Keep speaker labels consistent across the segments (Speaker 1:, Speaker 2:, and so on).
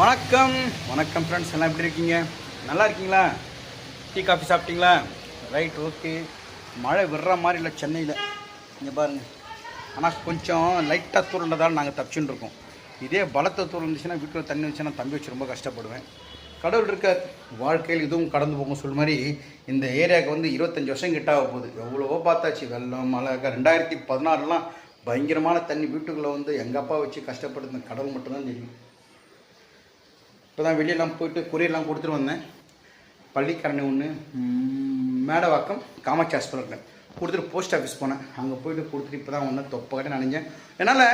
Speaker 1: வணக்கம் வணக்கம் ஃப்ரெண்ட்ஸ் எல்லாம் எப்படி இருக்கீங்க நல்லா இருக்கீங்களா டீ காஃபி சாப்பிட்டீங்களா ரைட் ஓகே மழை விடுற மாதிரி இல்லை சென்னையில் இங்கே பாருங்கள் ஆனால் கொஞ்சம் லைட்டாக தூரண்டதால் நாங்கள் தப்பிச்சுட்டு இருக்கோம் இதே பலத்தை தூரம் இருந்துச்சுன்னா வீட்டில் தண்ணி இருந்துச்சுன்னா தம்பி வச்சு ரொம்ப கஷ்டப்படுவேன் கடவுள் இருக்க வாழ்க்கையில் இதுவும் கடந்து போகும் சொல்ல மாதிரி இந்த ஏரியாவுக்கு வந்து இருபத்தஞ்சி வருஷம் கிட்ட ஆக போகுது எவ்வளவோ பார்த்தாச்சு வெள்ளம் மழை ரெண்டாயிரத்தி பதினாறுலாம் பயங்கரமான தண்ணி வீட்டுக்குள்ளே வந்து எங்கள் அப்பா வச்சு கஷ்டப்படுறது கடவுள் மட்டும்தான் தெரியும் இப்போ தான் வெளியெல்லாம் போயிட்டு கொரியர்லாம் கொடுத்துட்டு வந்தேன் பள்ளிக்கரணி ஒன்று மேடவாக்கம் காமாட்சி ஹாஸ்பிட்டல் கொடுத்துட்டு போஸ்ட் ஆஃபீஸ் போனேன் அங்கே போயிட்டு கொடுத்துட்டு இப்போ தான் ஒன்று தொப்பாக நினைஞ்சேன் என்னால்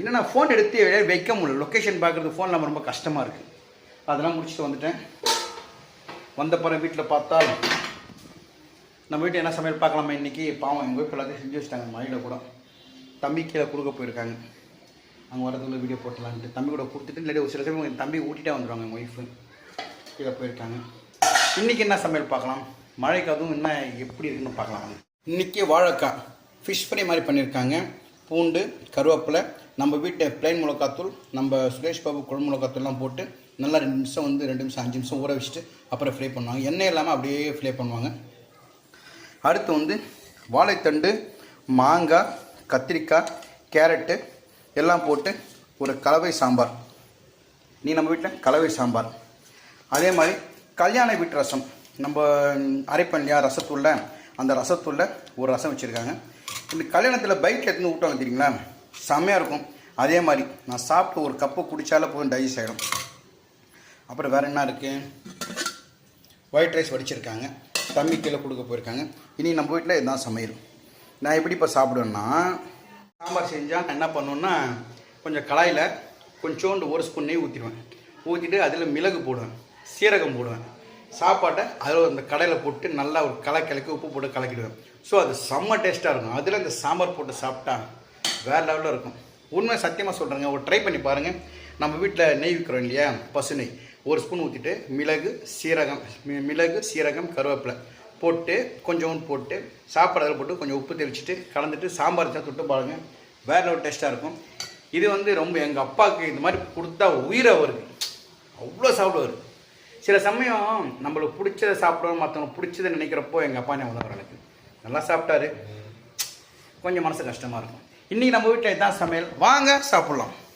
Speaker 1: என்ன நான் ஃபோன் எடுத்து வெளியே வைக்க முடியல லொக்கேஷன் பார்க்குறது ஃபோன் நம்ம ரொம்ப கஷ்டமாக இருக்குது அதெல்லாம் முடிச்சுட்டு வந்துட்டேன் வந்த பிறகு வீட்டில் பார்த்தா நம்ம வீட்டில் என்ன சமையல் பார்க்கலாமா இன்றைக்கி பாவம் எங்கள் வீட்டில் எல்லாத்தையும் செஞ்சு வச்சிட்டாங்க மழையில் கூட தம்பி கீழே கொடுக்க போயிருக்காங்க அங்கே வரதுக்குள்ள வீடியோ போட்டலான்ட்டு தம்பி கூட கொடுத்துட்டு நிறைய ஒரு சில சமயம் எங்கள் தம்பி ஊட்டிகிட்டே வந்துடுவாங்க எங்கள் ஒய்ஃபு கீழே போயிருக்காங்க இன்றைக்கி என்ன சமையல் பார்க்கலாம் மழைக்கு அதுவும் என்ன எப்படி இருக்குன்னு பார்க்கலாம் இன்றைக்கி வாழைக்காய் ஃபிஷ் ஃப்ரை மாதிரி பண்ணியிருக்காங்க பூண்டு கருவேப்பிலை நம்ம வீட்டை பிளைன் மிளகாத்தூள் நம்ம சுரேஷ் பாபு குழம்பு மிளகாத்தூள்லாம் போட்டு நல்லா ரெண்டு நிமிஷம் வந்து ரெண்டு நிமிஷம் அஞ்சு நிமிஷம் ஊற வச்சுட்டு அப்புறம் ஃப்ரை பண்ணுவாங்க எண்ணெய் இல்லாமல் அப்படியே ஃப்ரை பண்ணுவாங்க அடுத்து வந்து வாழைத்தண்டு மாங்காய் கத்திரிக்காய் கேரட்டு எல்லாம் போட்டு ஒரு கலவை சாம்பார் நீ நம்ம வீட்டில் கலவை சாம்பார் அதே மாதிரி கல்யாண வீட்டு ரசம் நம்ம அரைப்பன் இல்லையா ரசத்துள்ள அந்த ரசத்துள்ள ஒரு ரசம் வச்சுருக்காங்க இந்த கல்யாணத்தில் பைக்கில் எடுத்துன்னு விட்டாங்க தெரியுங்களா செம்மையாக இருக்கும் அதே மாதிரி நான் சாப்பிட்டு ஒரு கப்பு குடித்தாலே போதும் டைஜஸ்ட் ஆகிடும் அப்புறம் வேறு என்ன இருக்குது ஒயிட் ரைஸ் வடிச்சிருக்காங்க தம்பி கீழே கொடுக்க போயிருக்காங்க இனி நம்ம வீட்டில் இதுதான் சமையல் நான் எப்படி இப்போ சாப்பிடுவேன்னா சாம்பார் செஞ்சால் என்ன பண்ணுன்னா கொஞ்சம் கலாயில் கொஞ்சோண்டு ஒரு ஸ்பூன் நெய் ஊற்றிடுவேன் ஊற்றிட்டு அதில் மிளகு போடுவேன் சீரகம் போடுவேன் சாப்பாட்டை அதில் அந்த கடையில் போட்டு நல்லா ஒரு களை கிளக்கி உப்பு போட்டு கலக்கிடுவேன் ஸோ அது செம்ம டேஸ்ட்டாக இருக்கும் அதில் அந்த சாம்பார் போட்டு சாப்பிட்டா வேறு லெவலில் இருக்கும் உண்மை சத்தியமாக சொல்கிறேங்க ஒரு ட்ரை பண்ணி பாருங்கள் நம்ம வீட்டில் நெய் விற்கிறோம் இல்லையா பசு நெய் ஒரு ஸ்பூன் ஊற்றிட்டு மிளகு சீரகம் மிளகு சீரகம் கருவேப்பிலை போட்டு கொஞ்சோண்டு போட்டு சாப்பாடு போட்டு கொஞ்சம் உப்பு தெளிச்சுட்டு கலந்துட்டு சாம்பார் தான் தொட்டு பாருங்கள் வேறு ஒரு டேஸ்ட்டாக இருக்கும் இது வந்து ரொம்ப எங்கள் அப்பாவுக்கு இந்த மாதிரி கொடுத்தா உயிரை வருது அவ்வளோ சாப்பிடுவார் சில சமயம் நம்மளுக்கு பிடிச்சத சாப்பிடுவோம் மற்றவங்க பிடிச்சதை நினைக்கிறப்போ எங்கள் அப்பா நான் வர எனக்கு நல்லா சாப்பிட்டாரு கொஞ்சம் மனசு கஷ்டமாக இருக்கும் இன்றைக்கி நம்ம வீட்டில் இதான் சமையல் வாங்க சாப்பிட்லாம்